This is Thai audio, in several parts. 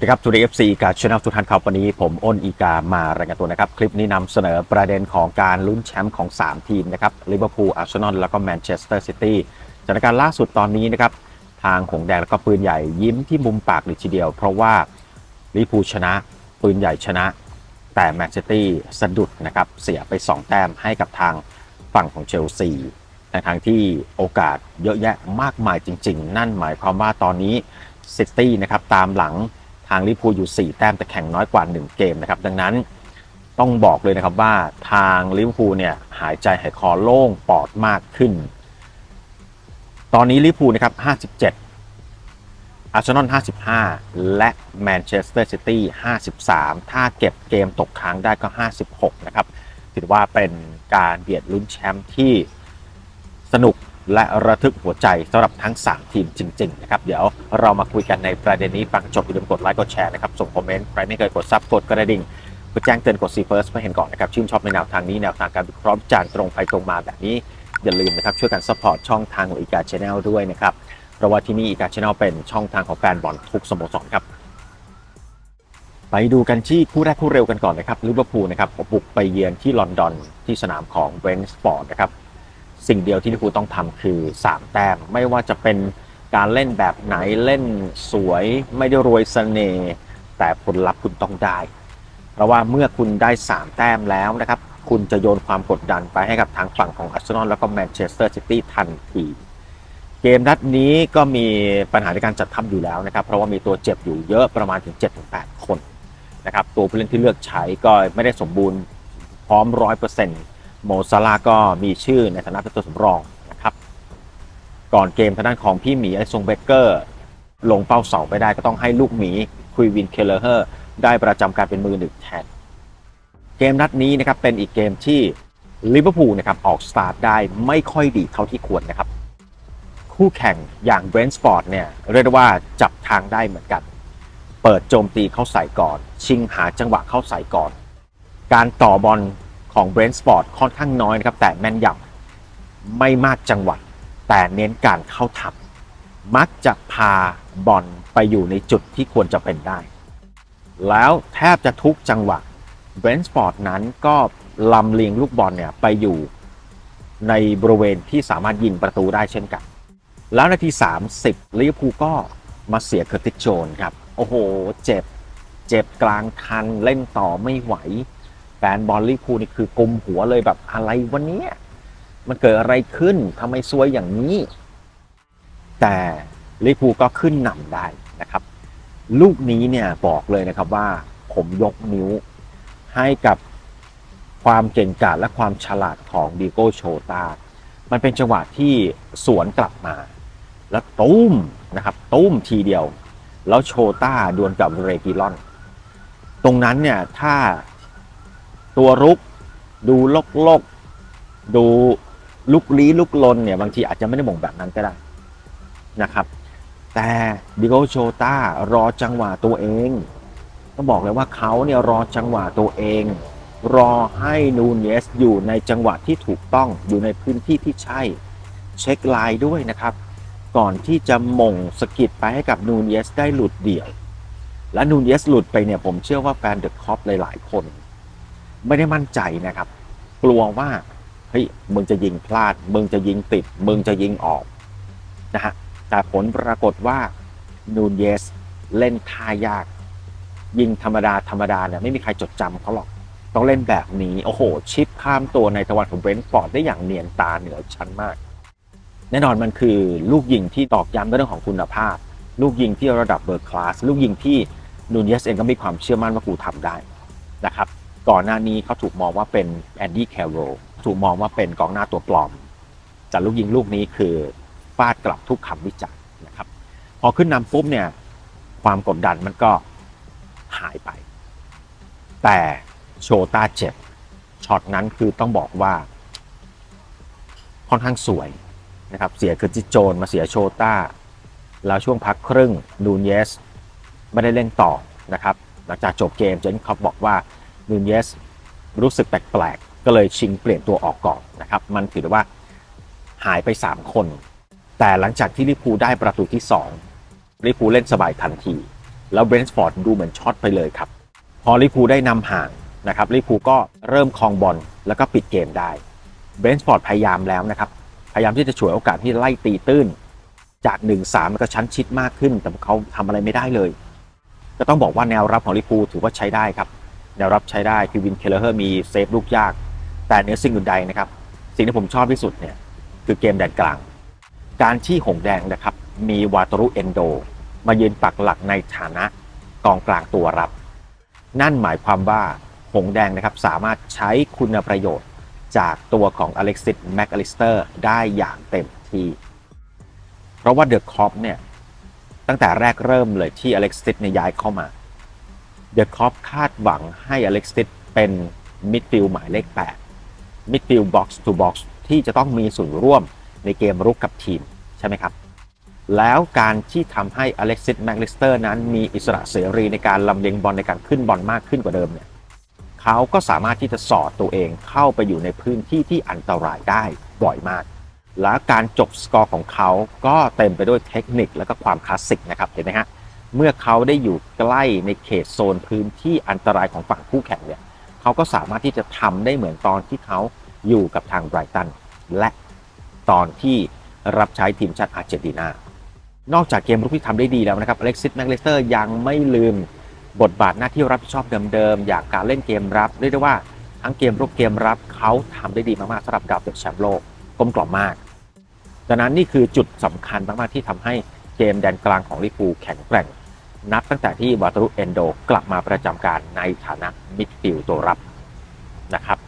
สวัสดีครับทูดีเอฟซีกับช anel ทุกท่านครับวันนี้ผมอ้นอีกามารายงานตัวนะครับ คลิปนี้นำเสนอประเด็นของการลุ้นแชมป์ของ 3 ทีมนะครับลิเวอร์พูลอาร์เซนอลแล้วก็แมนเชสเตอร์ซิตี้สถานการณ์ล่าสุดตอนนี้นะครับ ทางหงแดงแล้วก็ปืนใหญ่ยิ้มที่มุมปากเลยทีเดียว เพราะว่าลิเวอร์พูลชนะ ปืนใหญ่ชนะ แต่แมนเชสเตอร์สะดุดนะครับเสียไป 2 แต้มให้กับทางฝั่งของเชลซีในทางที่โอกาสเยอะแยะมากมายจริง ๆ นั่นหมายความว่าตอนนี้ซิตี้นะครับตามหลัง ทางลิเวอร์พูลอยู่ 4 แต้มแต่แข่งน้อยกว่า 1 เกมนะครับดังนั้นต้องบอกเลยนะครับว่าทางลิเวอร์พูลเนี่ยหายใจหายคอโล่งปอดมากขึ้น ตอนนี้ลิเวอร์พูลนะครับ 57 อาร์เซนอล 55 และแมนเชสเตอร์ซิตี้ 53 ถ้าเก็บเกมตกค้างได้ก็ 56 นะครับ ถือว่าเป็นการเบียดลุ้นแชมป์ที่สนุก และระทึกหัวใจสำหรับทั้ง 3 ทีมจริง ๆ นะครับ เดี๋ยวเรามาคุยกันในประเด็นนี้ฟังจบอย่าลืมกดไลค์กดแชร์นะครับ ส่งคอมเมนต์ใครไม่เคยกดซับกดกระดิ่งเพื่อแจ้งเตือนกดซีเฟิร์สเพื่อเห็นก่อนนะครับ ชื่นชอบในแนวทางนี้แนวทางการวิเคราะห์จารณ์ตรงไปตรงมาแบบนี้ อย่าลืมนะครับช่วยกันซัพพอร์ตช่องทางของอีกาชแนลด้วยนะครับเพราะว่าที่นี่อีกาชแนลเป็นช่องทางของแฟนบอลทุกสโมสรครับไปดูกันที่คู่แรกคู่เร็วกันก่อนนะครับลิเวอร์พูลนะครับบุกไปเยือนที่ลอนดอนที่สนามของเวนสปอร์ตนะครับ สิ่งเดียวที่ลิเวอร์พูลต้องทำคือ3แต้มไม่ว่าจะเป็นการเล่นแบบไหนเล่นสวยไม่ได้รวยเสน่ห์แต่ผลลัพธ์คุณต้องได้ เพราะว่าเมื่อคุณได้ 3 แต้มแล้วนะครับ คุณจะโยนความกดดันไปให้กับทางฝั่งของอาร์เซนอลแล้วก็แมนเชสเตอร์ซิตี้ทันทีเกมนัดนี้ก็มีปัญหาในการจัดทัพอยู่แล้วนะครับ เพราะว่ามีตัวเจ็บอยู่เยอะประมาณถึง 7-8 คนนะครับตัวผู้เล่นที่เลือกใช้ก็ไม่ได้สมบูรณ์พร้อม 100% โมซาลาก็มีชื่อในฐานะเป็นตัวสำรองนะครับ ก่อนเกมทางด้านของพี่หมีไอซงเบเกอร์ลงเป้าเสาไปได้ก็ต้องให้ลูกหมีคุยวินเคเลอร์เฮอร์ได้ประจำการเป็นมือหนึ่งแทน เกมนัดนี้นะครับเป็นอีกเกมที่ลิเวอร์พูลนะครับออกสตาร์ทได้ไม่ค่อยดีเท่าที่ควรนะครับ คู่แข่งอย่างเบรนท์สปอร์ตเนี่ยเรียกได้ว่าจับทางได้เหมือนกัน เปิดโจมตีเข้าใส่ก่อน ชิงหาจังหวะเข้าใส่ก่อน การต่อบอล ของเบรนท์สปอร์ตค่อนข้างน้อยนะครับ แต่แม่นยำไม่มากจังหวะแต่เน้นการเข้าทำมักจะพาบอลไปอยู่ในจุดที่ควรจะเป็นได้ แล้วแทบจะทุกจังหวะเบรนท์สปอร์ตนั้นก็ลำเลียงลูกบอลเนี่ยไปอยู่ในบริเวณที่สามารถยิงประตูได้เช่นกัน แล้วนาที 30ลิเวอร์พูลก็มาเสียเคอร์ติโจนครับ โอ้โห เจ็บ เจ็บกลางคันเล่นต่อไม่ไหว แฟนบอลลิพูนี่คือกุมหัวเลยแบบอะไรวันนี้มันเกิดอะไรขึ้นทำไมซวยอย่างนี้ แต่ลิพูก็ขึ้นนำได้นะครับ ลูกนี้เนี่ยบอกเลยนะครับว่าผมยกนิ้วให้กับความเก่งกาจและความฉลาดของดิโก้โชตา มันเป็นจังหวะที่สวนกลับมา แล้วตุ้มนะครับตุ้มทีเดียว แล้วโชตาดวลกับเรกิลอน ตรงนั้นเนี่ยถ้า ตัวรุก ดูลกลกดูลุกลี้ลุกลนเนี่ยบางทีอาจจะไม่ได้มงแบบนั้นก็ได้นะครับ แต่ดิโกโชต้ารอจังหวะตัวเองต้องบอกเลยว่าเขาเนี่ยรอจังหวะตัวเอง รอให้นูเนสอยู่ในจังหวะที่ถูกต้องอยู่ในพื้นที่ที่ใช่ เช็คไลน์ด้วยนะครับ ก่อนที่จะม่งสกิดไปให้กับนูเนสได้หลุดเดี่ยว และนูเนสหลุดไปเนี่ยผมเชื่อว่าแฟนเดอะคอปหลายๆคน ไม่ได้มั่นใจนะครับ กลัวว่าเฮ้ยมึงจะยิงพลาด มึงจะยิงติด มึงจะยิงออกนะฮะแต่ผลปรากฏว่านูนเนสเล่นท่ายาก ยิงธรรมดาธรรมดาเนี่ยไม่มีใครจดจำเขาหรอกต้องเล่นแบบนี้ โอ้โห ชิปข้ามตัวในตะวันของเบรนท์ฟอร์ดได้อย่างเนียนตาเหนือชั้นมาก แน่นอนมันคือลูกยิงที่ตอกย้ำเรื่องของคุณภาพ ลูกยิงที่ระดับเบอร์คลาส ลูกยิงที่นูนเยสเองก็มีความเชื่อมั่นว่ากูทำได้นะครับ ก่อนหน้านี้เขาถูกมองว่าเป็นแอนดี้แคโรถูกมองว่าเป็นกองหน้าตัวปลอมแต่ลูกยิงลูกนี้คือฟาดกลับทุกคำวิจารณ์นะครับ พอขึ้นนำปุ๊บเนี่ยความกดดันมันก็หายไป แต่โชต้าเจ็บช็อตนั้นคือต้องบอกว่า ค่อนข้างสวยนะครับเสียคือจิโจนมาเสียโชต้า แล้วช่วงพักครึ่งนูนเยส ไม่ได้เล่นต่อนะครับ หลังจากจบเกมเจนคอปบอกว่า นูนเยสรู้สึกแปลกๆ ก็เลยชิงเปลี่ยนตัวออกก่อนนะครับ มันถือได้ว่าหายไป 3 คน แต่หลังจากที่ลิพูได้ประตูที่2ลิพูเล่นสบายทันที แล้วเบรนท์ฟอร์ดดูเหมือนช็อตไปเลยครับ พอลิพูได้นำห่างนะครับลิพูก็เริ่มครองบอลแล้วก็ปิดเกมได้เบรนท์ฟอร์ดพยายามแล้วนะครับ พยายามที่จะฉวยโอกาสที่ไล่ตีตื้น จาก 1-3มันก็ชั้นชิดมากขึ้น แต่เขาทำอะไรไม่ได้เลย ก็ต้องบอกว่าแนวรับของลิพูถือว่าใช้ได้ครับ แนวรับใช้ได้คือวินเคลเลอร์มีเซฟลูกยาก แต่เนื้อสิ่งอื่นใดนะครับ สิ่งที่ผมชอบที่สุดเนี่ยคือเกมแดนกลาง การที่หงแดงนะครับ มีวาตรุเอนโด มายืนปักหลักในฐานะกองกลางตัวรับ นั่นหมายความว่าหงแดงนะครับสามารถใช้คุณประโยชน์จากตัวของอเล็กซิสแม็กอลิสเตอร์ได้อย่างเต็มที่ เพราะว่าเดอะคอปเนี่ยตั้งแต่แรกเริ่มเลยที่อเล็กซิสเนี่ยย้ายเข้ามา เดอะคอปคาดหวังให้อเล็กซิสเป็นมิดฟิลด์หมายเลข 8 มิดฟิลด์บ็อกซ์ทูบ็อกซ์ที่จะต้องมีส่วนร่วมในเกมรุกกับทีม ใช่ไหมครับ แล้วการที่ทำให้อเล็กซิสแม็กลิสเตอร์นั้นมีอิสระเสรีในการลำเลียงบอลในการขึ้นบอลมากขึ้นกว่าเดิมเนี่ยเขาก็สามารถที่จะสอดตัวเองเข้าไปอยู่ในพื้นที่ที่อันตรายได้บ่อยมาก และการจบสกอร์ของเขาก็เต็มไปด้วยเทคนิคและก็ความคลาสสิกนะครับเห็นไหมฮะ เมื่อเขาได้อยู่ใกล้ในเขตโซนพื้นที่อันตรายของฝั่งคู่แข่งเนี่ยเขาก็สามารถที่จะทำได้เหมือนตอนที่เขาอยู่กับทางไบรตันและตอนที่รับใช้ทีมชาติอาร์เจนตินานอกจากเกมรุกที่ทำได้ดีแล้วนะครับอเล็กซิสแมกเลสเตอร์ยังไม่ลืมบทบาทหน้าที่รับผิดชอบเดิมๆ อย่างการเล่นเกมรับเรียกได้ว่าทั้งเกมรุกเกมรับเขาทำได้ดีมากๆสำหรับดาวเตะแชมป์โลกกลมกล่อมมากดังนั้นนี่คือจุดสำคัญมากๆที่ทำให้เกมแดนกลางของลิเวอร์พูแข็งแกร่ง นับตั้งแต่ที่วาตรุเอนโดกลับมาประจำการในฐานะมิดฟิลด์ตัวรับนะครับ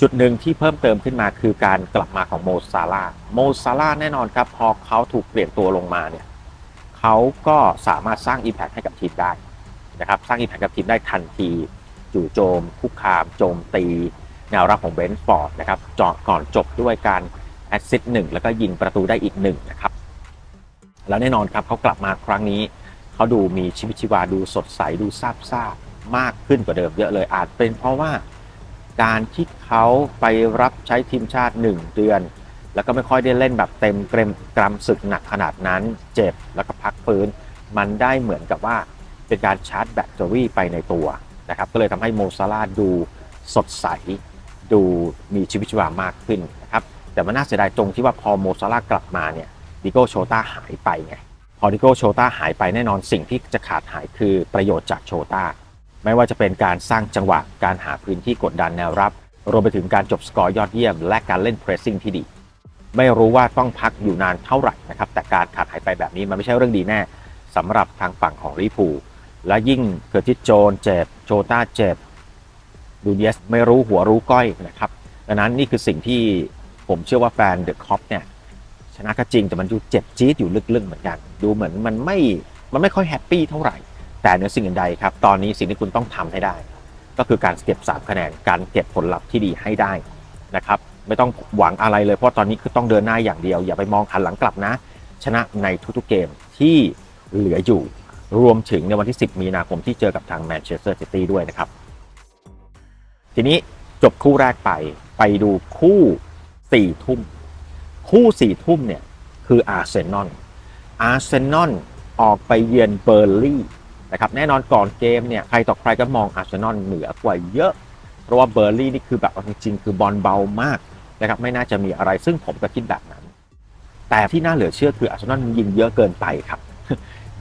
จุดหนึ่งที่เพิ่มเติมขึ้นมาคือการกลับมาของโมซาลาโมซาลาแน่นอนครับ พอเขาถูกเปลี่ยนตัวลงมาเนี่ยเขาก็สามารถสร้าง Impact ให้กับทีมได้นะครับ สร้าง Impact กับทีมได้ทันทีจู่โจม คุกคาม โจมตี แนวรับของเบนท์ฟอร์ดนะครับเจาะก่อนจบด้วยการแอสซิสต์หนึ่งแล้วก็ยิงประตูได้อีกหนึ่งนะครับแล้วแน่นอนครับเขากลับมาครั้งนี้ เขาดูมีชีวิตชีวาดูสดใสดูซาบซ่ามากขึ้นกว่าเดิมเยอะเลยอาจเป็นเพราะว่าการที่เขาไปรับใช้ทีมชาติ 1 เดือน แล้วก็ไม่ค่อยได้เล่นแบบเต็มเกรมกรัมศึกหนักขนาดนั้น เจ็บแล้วก็พักฟื้น มันได้เหมือนกับว่าเป็นการชาร์จแบตเตอรี่ไปในตัวนะครับก็เลยทำให้โมซาลาดูสดใส ดูมีชีวิตชีวามากขึ้นนะครับแต่มันน่าเสียดายตรงที่ว่าพอโมซาลากลับมาเนี่ยดิโก้โชต้าหายไปไง พอดิโกโชต้าหายไปแน่นอนสิ่งที่จะขาดหายคือประโยชน์จากโชต้าไม่ว่าจะเป็นการสร้างจังหวะการหาพื้นที่กดดันแนวรับ รวมไปถึงการจบสกอร์ยอดเยี่ยม และการเล่นเพรสซิ่งที่ดี ไม่รู้ว่าต้องพักอยู่นานเท่าไหร่นะครับแต่การขาดหายไปแบบนี้มันไม่ใช่เรื่องดีแน่สำหรับทางฝั่งของลิพูและยิ่งเกิดที่โจนเจ็บโจต้าเจ็บดูเยสไม่รู้หัวรู้ก้อยนะครับดังนั้นนี่คือสิ่งที่ผมเชื่อว่าแฟนเดอะคอปเนี่ย ชนะก็จริงแต่มันดูเจ็บจี๊ดอยู่ลึกๆเหมือนกัน ดูเหมือนมันไม่มันไม่ค่อยแฮปปี้เท่าไหร่ แต่เนือสิ่งอื่นใดครับ ตอนนี้สิ่งที่คุณต้องทำให้ได้ ก็คือการเก็บ3คะแนนการเก็บผลลัพธ์ที่ดีให้ได้นะครับไม่ต้องหวังอะไรเลยเพราะตอนนี้คือต้องเดินหน้าอย่างเดียว อย่าไปมองหันหลังกลับนะ ชนะในทุกๆเกมที่เหลืออยู่รวมถึงในวันที่ 10 มีนาคมที่เจอกับทางแมนเชสเตอร์ซิตี้ด้วยนะครับ ทีนี้จบคู่แรกไปไปดูคู่4ทุ่ม คู่4ทุ่มเนี่ยคืออาร์เซนอล อาร์เซนอลออกไปเยือนเบอร์ลี่นะครับแน่นอนก่อนเกมเนี่ยใครต่อใครก็มองอาร์เซนอลเหนือกว่าเยอะ เพราะว่าเบอร์ลี่นี่คือแบบเอาจริงๆคือบอลเบามากนะครับไม่น่าจะมีอะไรซึ่งผมก็คิดแบบนั้น แต่ที่น่าเหลือเชื่อคืออาร์เซนอลยิงเยอะเกินไปครับ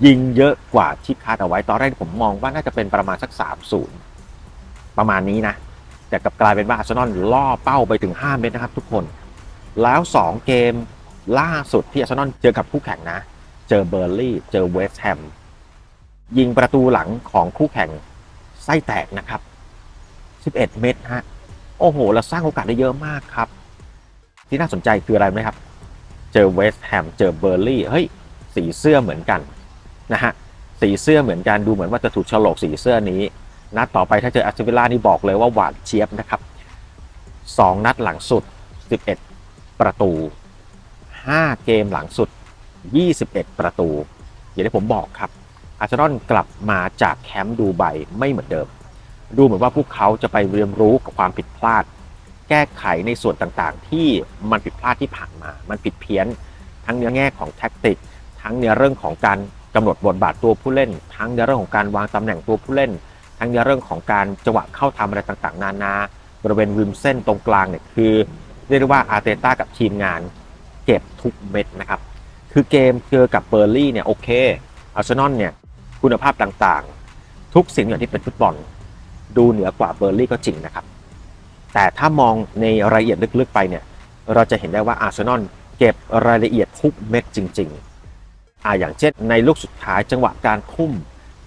ยิงเยอะกว่าที่คาดเอาไว้ตอนแรกผมมองว่าน่าจะเป็นประมาณสัก3-0ประมาณนี้นะแต่กลับกลายเป็นว่าอาร์เซนอลล่อเป้าไปถึง 5 เมตรนะครับทุกคน แล้ว 2 เกมล่าสุดที่อาร์เซนอลเจอกับคู่แข่งนะ เจอเบอร์ลี่เจอเวสต์แฮมยิงประตูหลังของคู่แข่งไส้แตกนะครับ 11 เมตรฮะ โอ้โหแล้วสร้างโอกาสได้เยอะมากครับ ที่น่าสนใจคืออะไรไหมครับ เจอเวสต์แฮมเจอเบอร์ลี่เฮ้ย สีเสื้อเหมือนกันนะฮะ สีเสื้อเหมือนกันดูเหมือนว่าจะถูกฉลกสีเสื้อนี้ นัดต่อไปถ้าเจอแอสตันวิลล่านี่บอกเลยว่าหวานเชียบนะครับ 2 นัดหลังสุด 11 ประตู 5 เกมหลังสุด 21 ประตู อย่างที่ผมบอกครับ อาร์เซนอลกลับมาจากแคมป์ดูไบไม่เหมือนเดิม ดูเหมือนว่าพวกเขาจะไปเรียนรู้กับความผิดพลาด แก้ไขในส่วนต่างๆ ที่มันผิดพลาดที่ผ่านมา มันผิดเพี้ยน ทั้งเนื้อแง่ของแท็กติก ทั้งในเรื่องของการกำหนดบทบาทตัวผู้เล่น ทั้งในเรื่องของการวางตำแหน่งตัวผู้เล่น ทั้งในเรื่องของการจังหวะเข้าทำอะไรต่างๆ นานา บริเวณริมเส้นตรงกลางเนี่ยคือ เรียกได้ว่าอาร์เตต้ากับทีมงานเก็บทุกเม็ดนะครับ คือเกมเจอกับเบอร์ลี่เนี่ยโอเคอาร์เซนอลเนี่ยคุณภาพต่างๆ ทุกสิ่งอย่างที่เป็นฟุตบอล ดูเหนือกว่าเบอร์ลี่ก็จริงนะครับ แต่ถ้ามองในรายละเอียดลึกๆไปเนี่ยเราจะเห็นได้ว่าอาร์เซนอลเก็บรายละเอียดทุกเม็ดจริง ๆอ่าอย่างเช่นในลูกสุดท้ายจังหวะการทุ่ม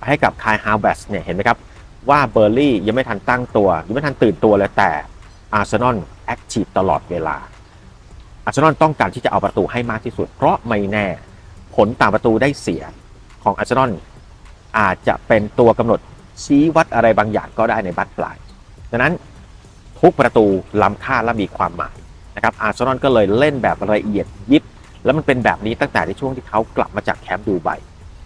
ให้กับคายฮาวเวสเนี่ยเห็นไหมครับว่าเบอร์ลี่ยังไม่ทันตั้งตัว ยังไม่ทันตื่นตัวเลยแต่อาร์เซนอล แอคทีฟตลอดเวลา อาร์เซนอลต้องการที่จะเอาประตูให้มากที่สุด เพราะไม่แน่ผลต่างประตูได้เสียของอาร์เซนอลอาจจะเป็นตัวกำหนดชี้วัดอะไรบางอย่างก็ได้ในบัตปลาย ดังนั้นทุกประตูล้ำค่าและมีความหมายนะครับอาร์เซนอลก็เลยเล่นแบบละเอียดยิบ แล้วมันเป็นแบบนี้ตั้งแต่ในช่วงที่เขากลับมาจากแคมป์ดูไบ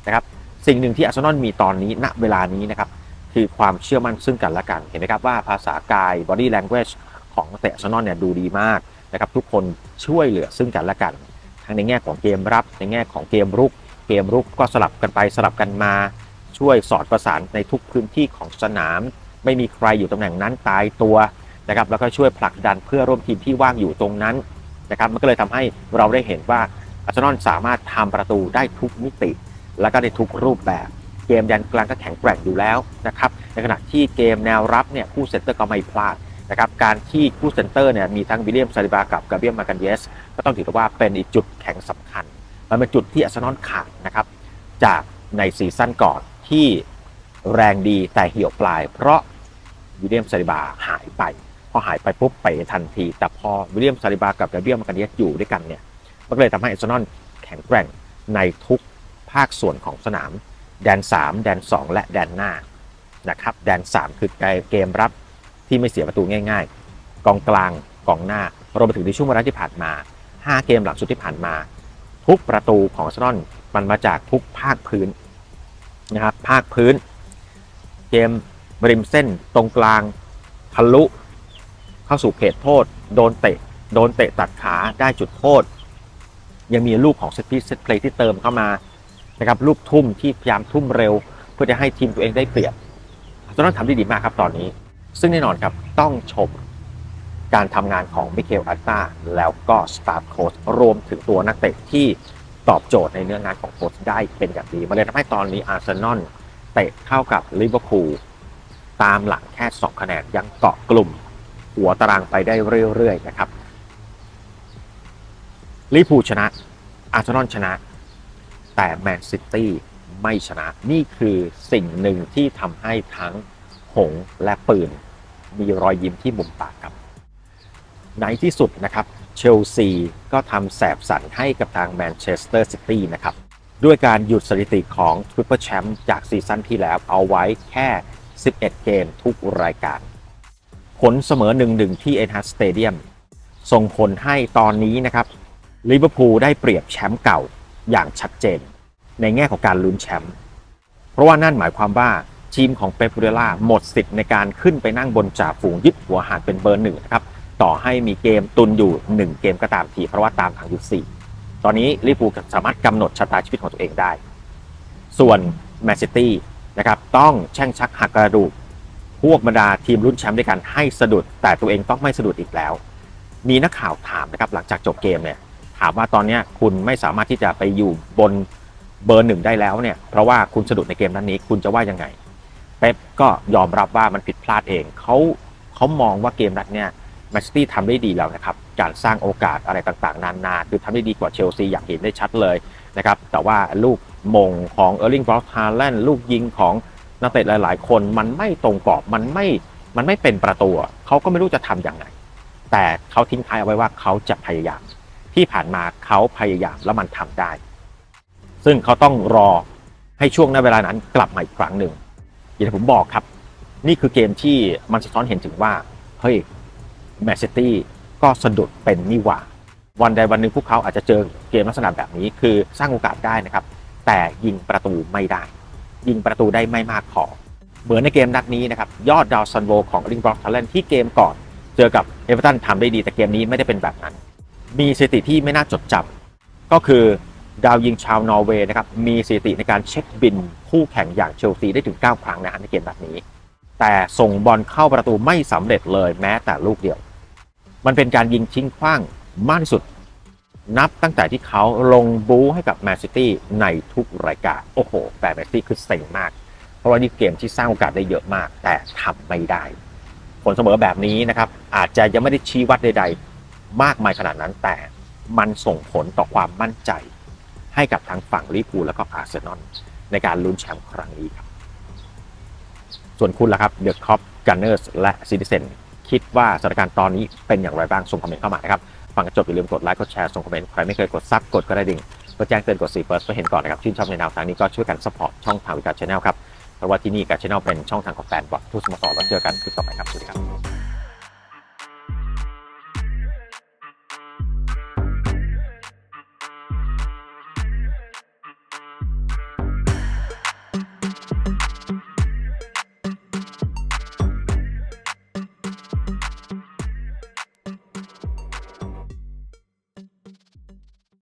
นะครับสิ่งหนึ่งที่อาร์เซนอลมีตอนนี้ณเวลานี้นะครับคือความเชื่อมั่นซึ่งกันและกัน เห็นไหมครับว่าภาษากาย body language ของเตะอาร์เซนอลเนี่ยดูดีมากนะครับทุกคนช่วยเหลือซึ่งกันและกัน ทั้งในแง่ของเกมรับ ในแง่ของเกมรุก เกมรุกก็สลับกันไปสลับกันมา ช่วยสอดประสานในทุกพื้นที่ของสนาม ไม่มีใครอยู่ตำแหน่งนั้นตายตัวนะครับแล้วก็ช่วยผลักดันเพื่อร่วมทีมที่ว่างอยู่ตรงนั้นนะครับมันก็เลยทำให้เราได้เห็นว่าอาร์เซนอลสามารถทำประตูได้ทุกมิติ แล้วก็ในทุกรูปแบบ เกมแดนกลางก็แข็งแกร่งอยู่แล้วนะครับในขณะที่เกมแนวรับเนี่ยผู้เซนเตอร์ก็ไม่พลาด นะครับการที่ผู้เซนเตอร์เนี่ยมีทั้งวิลเลียมซาลิบากับกาเบียมมากันเยสก็ต้องถือว่าเป็นอีกจุดแข็งสำคัญ มันเป็นจุดที่อาร์เซนอลขาดนะครับจากในซีซั่นก่อนที่แรงดีแต่เหี่ยวปลาย เพราะวิลเลียมซาลิบาหายไป พอหายไปปุ๊บไปทันที แต่พอวิลเลียมซาลิบากับกาเบียมมากันเยสอยู่ด้วยกันเนี่ยมันก็เลยทำให้อาร์เซนอลแข็งแกร่งในทุกภาคส่วนของสนาม แดน 3 แดน 2 และแดนหน้านะครับแดน 3 คือเกมรับ ที่ไม่เสียประตูง่าย ๆ กองกลางกองหน้ารวมไปถึงในช่วงเวลาที่ผ่านมา 5 เกมหลังสุดที่ผ่านมา ทุกประตูของอาร์เซนอลมันมาจากทุกภาคพื้นนะครับภาคพื้น เกมริมเส้นตรงกลางทะลุเข้าสู่เขตโทษ โดนเตะ โดนเตะตัดขาได้จุดโทษ ยังมีลูกของเซตพีเซตเพลย์ที่เติมเข้ามานะครับลูกทุ่มที่พยายามทุ่มเร็ว เพื่อจะให้ทีมตัวเองได้เปรียบอาร์เซนอลทำได้ดีมากครับตอนนี้ ซึ่งแน่นอนครับต้องชมการทำงานของมิเคลอัตตาแล้วก็สตาฟโค้ชรวมถึงตัวนักเตะที่ตอบโจทย์ในเนื้องานของโค้ชได้เป็นอย่างดีมาเลยทำให้ตอนนี้อาร์เซนอลเตะเข้ากับลิเวอร์พูลตามหลังแค่ 2 คะแนนยังเกาะกลุ่ม หัวตารางไปได้เรื่อยๆนะครับลิเวอร์พูลชนะ อาร์เซนอลชนะ แต่แมนซิตี้ไม่ชนะ นี่คือสิ่งหนึ่งที่ทำให้ทั้ง หงและปืน มีรอยยิ้มที่มุมปากครับ ในที่สุดนะครับเชลซีก็ทำแสบสันให้กับทางแมนเชสเตอร์ซิตี้นะครับ ด้วยการหยุดสถิติของทริปเปอร์แชมป์จากซีซั่นที่แล้วเอาไว้แค่ 11 เกมทุกรายการ ผลเสมอ 1-1 ที่เอ็นฮัสสเตเดียมส่งผลให้ตอนนี้นะครับลิเวอร์พูลได้เปรียบแชมป์เก่าอย่างชัดเจน ในแง่ของการลุ้นแชมป์เพราะว่านั่นหมายความว่า ทีมของเปปเ u เดล่าหมดสิทธิ์ในการขึ้นไปนั่งบนจ่าฝูงยึดหัวหาดเป็นเบอร์หนึ่งนะครับต่อให้มีเกมตุนอยู่ 1 เกมก็ตามทีเพราะว่าตามทางอยู่4ตอนนี้ลิเวอร์พูลสามารถกำหนดชะตาชีวิตของตัวเองได้ ส่วนแมนซิตี้นะครับต้องแช่งชักหักกระดูกพวกบรรดาทีมรุ่นแชมป์ด้วยกันให้สะดุด แต่ตัวเองต้องไม่สะดุดอีกแล้ว มีนักข่าวถามนะครับหลังจากจบเกมเนี่ยถามว่าตอนนี้คุณไม่สามารถที่จะไปอยู่บนเบอร์หนึ่งได้แล้วเนี่ยเพราะว่าคุณสะดุดในเกมนั้นนี้คุณจะว่ายังไง เป๊ปก็ยอมรับว่ามันผิดพลาดเองเขาเขามองว่าเกมนัดเนี่ยแมนซิตี้ทำได้ดีแล้วนะครับ การสร้างโอกาสอะไรต่างๆ นานาคือทำได้ดีกว่าเชลซีอย่างเห็นได้ชัดเลยนะครับ แต่ว่าลูกมงของเออร์ลิงบรอสฮาแลนด์ลูกยิงของนักเตะหลาย ๆ คนมันไม่ตรงกรอบมันไม่มันไม่เป็นประตู เขาก็ไม่รู้จะทำอย่างไรแต่เขาทิ้งท้ายเอาไว้ว่าเขาจะพยายาม ที่ผ่านมาเขาพยายามแล้วมันทำได้ ซึ่งเขาต้องรอให้ช่วงในเวลานั้นกลับมาอีกครั้งหนึ่ง อย่างที่ผมบอกครับ นี่คือเกมที่มันสะท้อนเห็นถึงว่า เฮ้ยแมนซิตี้ก็สะดุดเป็นนี่หว่า วันใดวันหนึ่งพวกเขาอาจจะเจอเกมลักษณะแบบนี้ คือสร้างโอกาสได้นะครับ แต่ยิงประตูไม่ได้ ยิงประตูได้ไม่มากพอเหมือนในเกมนัดนี้นะครับ ยอดดาวซันโวของลิงบล็อกทาเลนที่เกมก่อน เจอกับเอเวอร์ตันทำได้ดีแต่เกมนี้ไม่ได้เป็นแบบนั้น มีสถิติที่ไม่น่าจดจำก็คือ ดาวยิงชาวนอร์เวย์นะครับมีสถิติในการเช็คบินคู่แข่งอย่างเชลซีได้ถึง 9 ครั้งนะฮะในเกมแบบนี้ แต่ส่งบอลเข้าประตูไม่สำเร็จเลยแม้แต่ลูกเดียว มันเป็นการยิงทิ้งขว้างมากที่สุด นับตั้งแต่ที่เขาลงบูให้กับแมนซิตี้ในทุกรายการ โอ้โหแฟนแมนซิตี้คือเซ็งมาก เพราะว่านี่เกมที่สร้างโอกาสได้เยอะมาก แต่ทำไม่ได้ ผลเสมอแบบนี้นะครับอาจจะยังไม่ได้ชี้วัดใด ๆ มากมายขนาดนั้นแต่มันส่งผลต่อความมั่นใจ ให้กับทั้งฝั่งลิเวอร์พูลแล้วก็อาร์เซนอลในการลุ้นแชมป์ครั้งนี้ครับ ส่วนคุณล่ะครับเดอะคอปกันเนอร์สและซิติเซนคิดว่าสถานการณ์ตอนนี้เป็นอย่างไรบ้างส่งคอมเมนต์เข้ามานะครับฟังกันจบอย่าลืมกดไลค์กดแชร์ส่งคอมเมนต์ใครไม่เคยกดซับกดก็ได้ดิ่งก็แจ้งเตือนกดสีเฟิร์สเพื่อเห็นก่อนนะครับชื่นชอบในแนวทางนี้ก็ช่วยกันสปอร์ตช่องทางวิการชแนลครับเพราะว่าที่นี่การชแนลเป็นช่องทางของแฟนบอลทุกสโมสรแล้วเจอกันคลิปต่อไปครับสวัสดีครับ